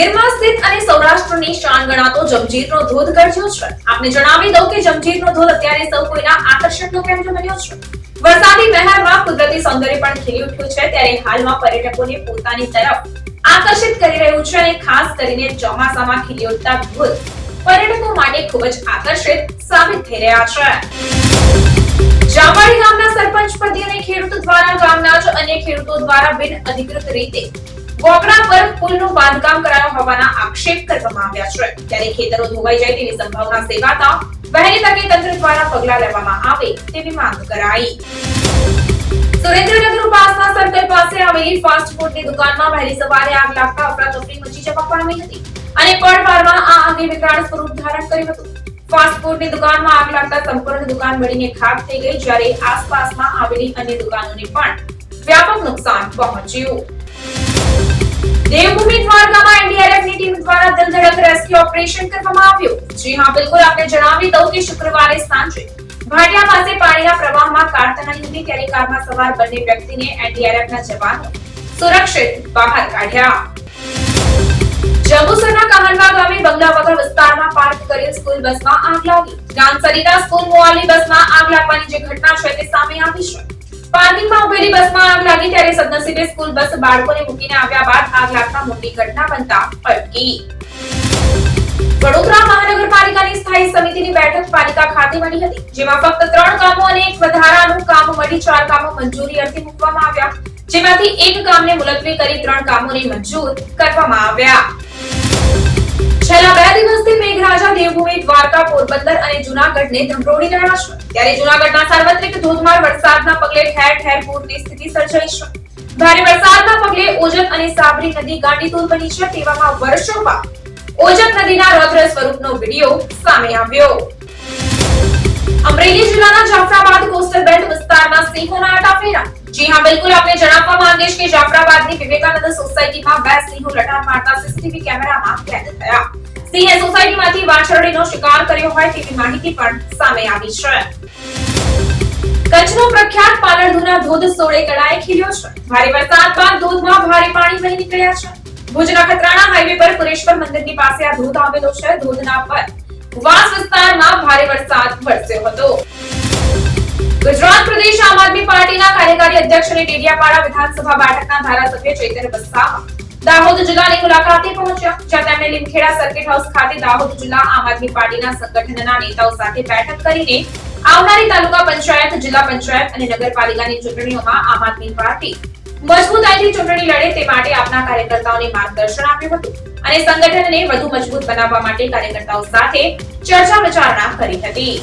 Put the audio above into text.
વરસાદની શાન ગણાતો જમજીરનો ધોધ ગર્જ્યો છે. આપને જણાવી દઉં કે જમજીરનો ધોધ અત્યારે સૌ કોઈના આકર્ષણનો કેન્દ્ર બન્યો છે. વરસાદી મહેરમાં કુદરતી સૌંદર્ય પણ ખીલી ઉઠ્યું છે, ત્યારે હાલમાં પર્યટકોને પોતાની તરફ આકર્ષિત કરી રહ્યું છે અને ખાસ કરીને ચોમાસામાં ખીલી ઉઠતા ધોધ પર્યટકો માટે ખૂબ જ આકર્ષિત સાબિત થઈ રહ્યા છે. જામવાડી ગામના સરપંચ પતિ અને ખેડૂતો દ્વારા ગામના જ અન્ય ખેડૂતો દ્વારા બિન અધિકૃત રીતે વોકડા પર પુલનું બાંધકામ કરાયો હોવાના આક્ષેપ કરવામાં આવ્યા છે. ત્યારે ખેતરો ધોવાઈ જાય તેવી સંભાવના સેવાતા વહેલી તકે તંત્ર દ્વારા પગલાં લેવામાં આવે તેવી માંગ કરાઈ. સુરેન્દ્રનગર ઉપાસના સર્કલ પાસે આવેલી ફાસ્ટ ફૂડની દુકાનમાં વહેલી સવારે આગ લાગતા અફરાતફરી મચી જવા પામી હતી અને પળવારમાં આ અંગે વિકરાળ સ્વરૂપ ધારણ કર્યું હતું. ફાસ્ટ ફૂડની દુકાનમાં આગ લાગતા સંપૂર્ણ દુકાન બળીને ખાક થઈ ગઈ, જ્યારે આસપાસમાં આવેલી અન્ય દુકાનોને પણ વ્યાપક નુકસાન પહોંચ્યું. દેવભૂમિ દ્વારકામાં એનડીઆરએફની ટીમ દ્વારા દલધડક રેસ્ક્યુ ઓપરેશન કરવામાં આવ્યું. જી હા, બિલકુલ આપણે જણાવી દઉં કે શુક્રવારે સાંજે ભાટિયા પાસે પાણીના પ્રવાહમાં કાર તણાઈ હતી કારમાં સવાર બંને વ્યક્તિને એનડીઆરએફના જવાનો સુરક્ષિત બહાર કાઢ્યા. જંબુસરના કાહનવા ગામે બંગલા વગર વિસ્તારમાં પાર્ક કરેલ સ્કૂલ બસમાં આગ લાગી. ગામ સરિતા સ્કૂલ મોવાલી બસમાં આગ લાગવાની જે ઘટના છે તે સામે આવી છે. પાર્કિંગમાં ઉભેલી બસમાં આગ લાગી ત્યારે સદનસીબે સ્કૂલ બસ બાળકોને મૂકીને આવ્યા બાદ આગ લાગતા મોટી ઘટના બનતા પલટી વડોદરા મહાનગરપાલિકાની સ્થાયી સમિતિની બેઠક પાલિકા ખાતે મળી હતી, જેમાં ફક્ત ત્રણ કામો અને એક વધારાનું કામ મળી, ચાર કામો મંજૂરી અર્થે મૂકવામાં આવ્યા. જેમાંથી એક કામને મુલતવી કરી ત્રણ કામોને મંજૂર કરવામાં આવ્યા. છેલ્લા બે દિવસથી મેઘરાજા દેવભૂમિ દ્વારકા પોરબંદર અને જુનાગઢને ધમરોડી છે ત્યારે જુનાગઢના સાર્વત્રિક ધોધમાર વરસાદના પગલે ઠેર ઠેર પૂરની સ્થિતિ સર્જાઈ છે. ભારે વરસાદના પગલે ઓજત અને સાબરી નદી ગાંડીતુર બની છે તેવામાં વર્ષો બાદ ઓજત નદીના રૌદ્ર સ્વરૂપનો વિડિયો સામે આવ્યો. અમરેલી જિલ્લાના જાફરાબાદ કોસ્ટલ બેલ્ટ વિસ્તારમાં સિંહોના આટાફેરા જી હા, બિલકુલ આપને જણાવવા માંગીશ કે જાફરાબાદની વિવેકાનંદ સોસાયટીમાં બે સિંહો લટાર મારતા સીસીટીવી કેમેરામાં કેદ થયા. સિંહે સોસાયટીમાંથી વાછરડીનો શિકાર કર્યો હોય તેવી માહિતી પણ સામે આવી છે. કચ્છનો પ્રખ્યાત પાલરધુના ધોધ સોળે કળાએ ખીલ્યો છે. ભારે વરસાદ બાદ ધોધમાં ભારે પાણી વહી નીકળ્યા છે. ભુજના ખતરાણા હાઈવે પર પુરેશ્વર મંદિરની પાસે આ ધોધ આવેલો છે. ધોધના પર વાસ વિસ્તારમાં ભારે વરસાદ વરસ્યો હતો. ગુજરાત પ્રદેશ આમ આદમી પાર્ટીના કાર્યકારી અધ્યક્ષ અને ડેડિયાપાડા વિધાનસભા બેઠકના ધારાસભ્ય ચૈતન્ય વસાવા દાહોદ જિલ્લાની મુલાકાતે પહોંચ્યા, જ્યાં તેમણે લીમખેડા સર્કિટ હાઉસ ખાતે દાહોદ જિલ્લા આમ આદમી પાર્ટીના સંગઠનના નેતાઓ સાથે બેઠક કરીને આવનારી તાલુકા પંચાયત, જિલ્લા પંચાયત અને નગરપાલિકાની ચૂંટણીઓમાં આમ આદમી પાર્ટી મજબૂતાઈથી ચૂંટણી લડે તે માટે આપના કાર્યકર્તાઓને માર્ગદર્શન આપ્યું હતું અને સંગઠનને વધુ મજબૂત બનાવવા માટે કાર્યકર્તાઓ સાથે ચર્ચા વિચારણા કરી હતી.